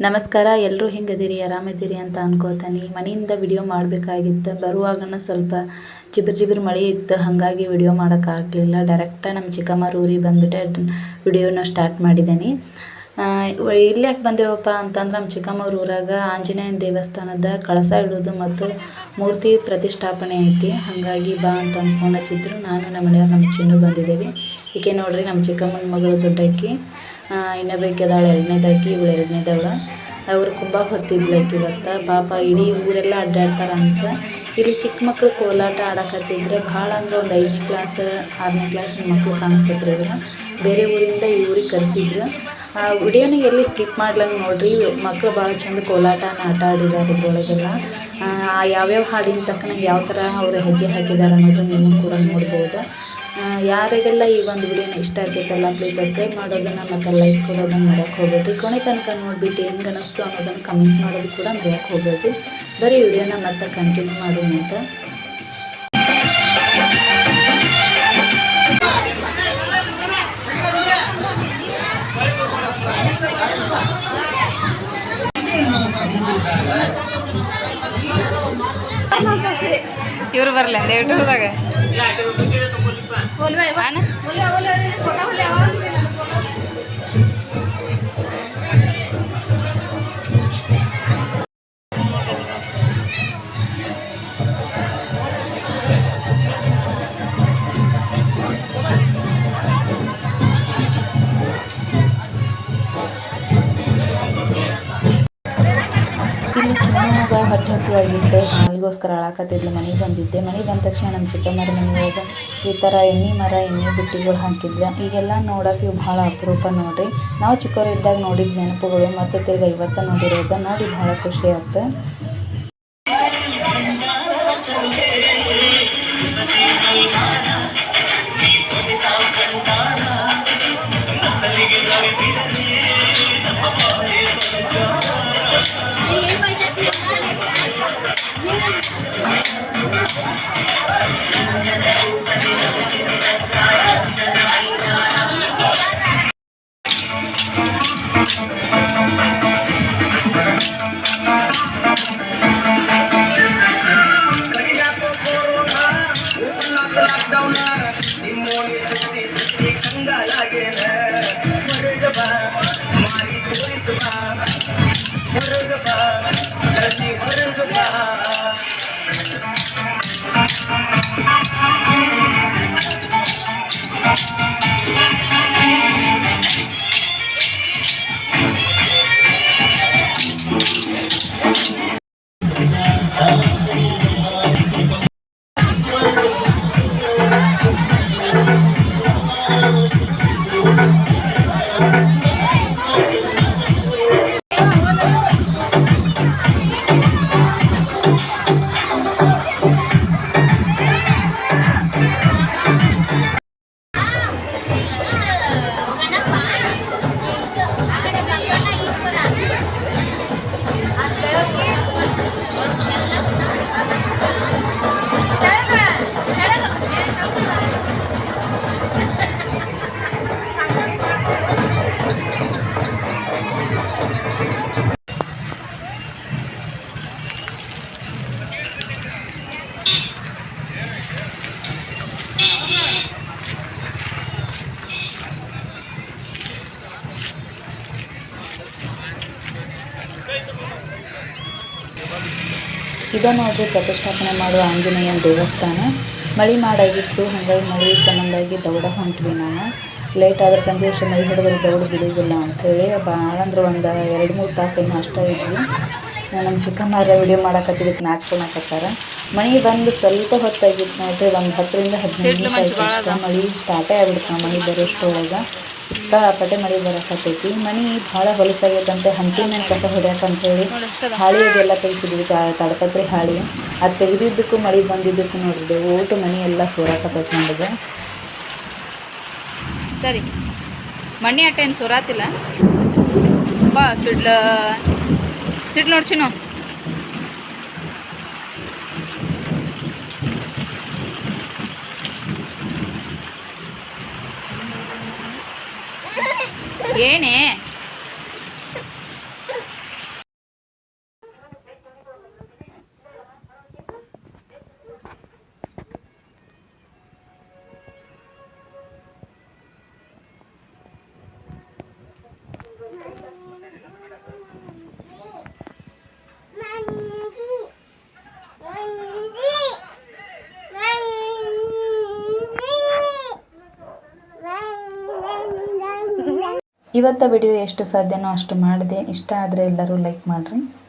ನಮಸ್ಕಾರ ಎಲ್ಲರೂ ಹೆಂಗದಿರಿ? ಆರಾಮಿದ್ದೀರಿ ಅಂತ ಅನ್ಕೋತೀನಿ. ಮನೆಯಿಂದ ವಿಡಿಯೋ ಮಾಡಬೇಕಾಗಿತ್ತು. ಬರುವಾಗನ ಸ್ವಲ್ಪ ಜಿಬರ್ ಜಿಬರ್ ಮಳೆ ಇತ್ತು. ಹಾಗಾಗಿ ವಿಡಿಯೋ ಮಾಡೋಕ್ಕಾಗಲಿಲ್ಲ. ಡೈರೆಕ್ಟಾಗಿ ನಮ್ಮ ಚಿಕ್ಕಮ್ಮರ ಊರಿಗೆ ಬಂದುಬಿಟ್ಟೆ ವಿಡಿಯೋನ ಸ್ಟಾರ್ಟ್ ಮಾಡಿದ್ದೀನಿ ಇಲ್ಲಿ ಯಾಕೆ ಬಂದೇವಪ್ಪ ಅಂತಂದ್ರೆ ನಮ್ಮ ಚಿಕ್ಕಮ್ಮವ್ರ ಊರಾಗ ಆಂಜನೇಯನ ದೇವಸ್ಥಾನದ ಕಳಸ ಇಡೋದು ಮತ್ತು ಮೂರ್ತಿ ಪ್ರತಿಷ್ಠಾಪನೆ ಐತಿ. ಹಾಗಾಗಿ ಬಾ ಅಂತಂದು ಫೋನ್ ಹಚ್ಚಿದ್ರು. ನಾನು ನಮ್ಮ ಮನೆಯವ್ರು ನಮ್ಮ ಚಿನ್ನು ಬಂದಿದ್ದೀವಿ. ಈಕೆ ನೋಡ್ರಿ ನಮ್ಮ ಚಿಕ್ಕಮ್ಮನ ಮಗಳು ದೊಡ್ಡಕ್ಕಿ. ಇನ್ನೊಬ್ಬಾಕಿದಾಳೆ ಎರಡನೇದಾಕಿ ಇವಳು ಎರಡನೇದವಳು ಅವ್ರು ಕುಂಬ ಹೊತ್ತಿದ್ಲು ಆಕಿ ಇವತ್ತು. ಪಾಪ ಇಡೀ ಊರೆಲ್ಲ ಅಡ್ಡಾಡ್ತಾರಂತ ಇಲ್ಲಿ ಚಿಕ್ಕ ಮಕ್ಕಳು ಕೋಲಾಟ ಆಡಕತ್ತಿದ್ರೆ ಭಾಳ ಅಂದ್ರೆ ಒಂದು ಐದನೇ ಕ್ಲಾಸ್ ಆರನೇ ಕ್ಲಾಸಿನ ಮಕ್ಕಳು ಕಾಣಿಸ್ತೈತ್ರಿ ಇವ್ರು. ಬೇರೆ ಊರಿಂದ ಈ ಊರಿಗೆ ಆ, ವಿಡಿಯೋನ ಎಲ್ಲಿ ಸ್ಕಿಪ್ ಮಾಡ್ಲಂಗೆ ನೋಡ್ರಿ. ಮಕ್ಕಳು ಭಾಳ ಚಂದ ಕೋಲಾಟನ ಆಟ ಆಡಿದ್ದಾರೆ ಇದ್ರೊಳಗೆಲ್ಲ. ಯಾವ್ಯಾವ ಹಾಡಿನ ತಕ್ಕನಾಗಿ ಯಾವ ಥರ ಅವರು ಹೆಜ್ಜೆ ಹಾಕಿದ್ದಾರೆ ಅನ್ನೋದು ನೀವು ಕೂಡ ನೋಡ್ಬೋದು. ಯಾರಿಗೆಲ್ಲ ಈ ಒಂದು ವಿಡಿಯೋನ ಇಷ್ಟ ಆಗ್ತೈತಲ್ಲ ಪ್ಲೀಸ್ ಸಬ್ಸ್ಕ್ರೈಬ್ ಮಾಡೋದನ್ನ ಮತ್ತು ಲೈಕ್ ಕೊಡೋದನ್ನು ಮರೆಯೋಕೆ ಹೋಗ್ಬೇಡಿ. ಕೊನೆ ತನಕ ನೋಡಿಬಿಟ್ಟು ಹೆಂಗೆ ಅನ್ನಿಸ್ತು ಅನ್ನೋದನ್ನು ಕಮೆಂಟ್ ಮಾಡೋದು ಕೂಡ ಮರೆಯೋಕೆ ಹೋಗ್ಬೇಡಿ. ಬರೀ ವಿಡಿಯೋನ ಮತ್ತೆ ಕಂಟಿನ್ಯೂ ಮಾಡೋಣ ಅಂತ. ಇವ್ರು ಬರಲ್ಲ बोलवा है ना बोलवा बोलवा फोटो ले आओ ಚಿನ್ನಗ ಹೊಟ್ಟೆ ಹಸುವಾಗಿತ್ತು ಅಲ್ಲಿಗೋಸ್ಕರ ಅಳಾಕತ್ತಿದ್ಲು ಮನೆಗೆ ಬಂದಿದ್ದೆ. ಮನೆಗೆ ಬಂದ ತಕ್ಷಣ ನಮ್ಮ ಚಿಕ್ಕಮ್ಮರ ಮನೆಯೊಳಗೆ ಈ ಥರ ಎಣ್ಣೆ ಮರ, ಎಣ್ಣೆ ಬುಟ್ಟಿಗಳು ಹಾಕಿದ್ಲು. ಈಗೆಲ್ಲ ನೋಡೋಕೆ ಇವು ಭಾಳ ಅಪರೂಪ ನೋಡಿರಿ. ನಾವು ಚಿಕ್ಕವರು ಇದ್ದಾಗ ನೋಡಿದ ನೆನಪುಗಳು ಮತ್ತು ತಿರ್ಗಿ ಇವತ್ತು ನೋಡಿರೋದು ನೋಡಿ ಭಾಳ ಖುಷಿ ಆಯ್ತು ಇದ ನೋಡ್ರಿ ಪ್ರತಿಷ್ಠಾಪನೆ ಮಾಡುವ ಆಂಜನೇಯನ ದೇವಸ್ಥಾನ. ಮಳೆ ಮಾಡಾಗಿತ್ತು ಹಾಗಾಗಿ ಮಳೆ ಸಂಬಂಧಾಗಿ ದೌಡ ಹೊಂಟ್ವಿ ನಾವು. ಲೇಟ್ ಆದ್ರೆ ಸಂಜೆ ವರ್ಷ ಮಳೆ ಹಿಡಿದ್ರೆ ದೌಡ ಬಿಡುವುದಿಲ್ಲ ಅಂಥೇಳಿ ಭಾಳ ಅಂದ್ರೆ ಒಂದು ಎರಡು ಮೂರು ತಾಸು ಏನು ಅಷ್ಟೇ ಇದ್ವಿ. ನಮ್ಮ ಚಿಕ್ಕಮ್ಮರ ವಿಡಿಯೋ ಮಾಡಕತ್ತಿದ್ದಕ್ಕೆ ನಾಚ್ಕೊಳಕತ್ತಾರ. ಮಳೆ ಬಂದು ಸ್ವಲ್ಪ ಹೊತ್ತಾಗಿತ್ತು ನೋಡ್ರಿ ಒಂದು ಹತ್ತರಿಂದ ಹದಿನೈದು ಮಳಿ ನಿಮಿಷ ಆಯ್ತು ಮಳೆ ಸ್ಟಾರ್ಟೇ ಆಗ್ಬಿಡ್ತು ಮಳೆ ಬರೋಷ್ಟೊಳಗೆ ಸಿಕ್ಕಾಪಟ್ಟೆ ಮಳೆ ಬರಕತ್ತೈತಿ. ಮನೆ ಭಾಳ ಹೊಲಸಾಗೈತಂತೆ ಹಂಚಿನ ಕಸ ಹೊಡ್ಯಾಕಂತೇಳಿ ಹಾಳಿ ಅದೆಲ್ಲ ತೆಗಿಸಿದ್ವಿ ತಡಪತ್ರಿ ಹಾಳಿ. ಅದು ತೆಗೆದಿದ್ದಕ್ಕೂ ಮಳೆ ಬಂದಿದ್ದಕ್ಕೂ ನೋಡಿದೆ ಓಟು ಮನೆ ಎಲ್ಲ ಸೋರಾಕತ್ತೈತಿ ನೋಡಿದೆ ಸರಿ. ಮಣ್ಣಿ ಅಟ್ಟ ಏನು ಸೋರಾತಿಲ್ಲ? ಬಾ, ಸಿಡ್ಲ ಸಿಡ್ಲು ನೋಡ್ಚಿನು ಏನೇ ಇವತ್ತ ವಿಡಿಯೋ ಎಷ್ಟು ಸಾಧ್ಯನೋ ಅಷ್ಟು ಮಾಡಿದೆ. ಇಷ್ಟ ಆದರೆ ಎಲ್ಲರೂ ಲೈಕ್ ಮಾಡಿರಿ.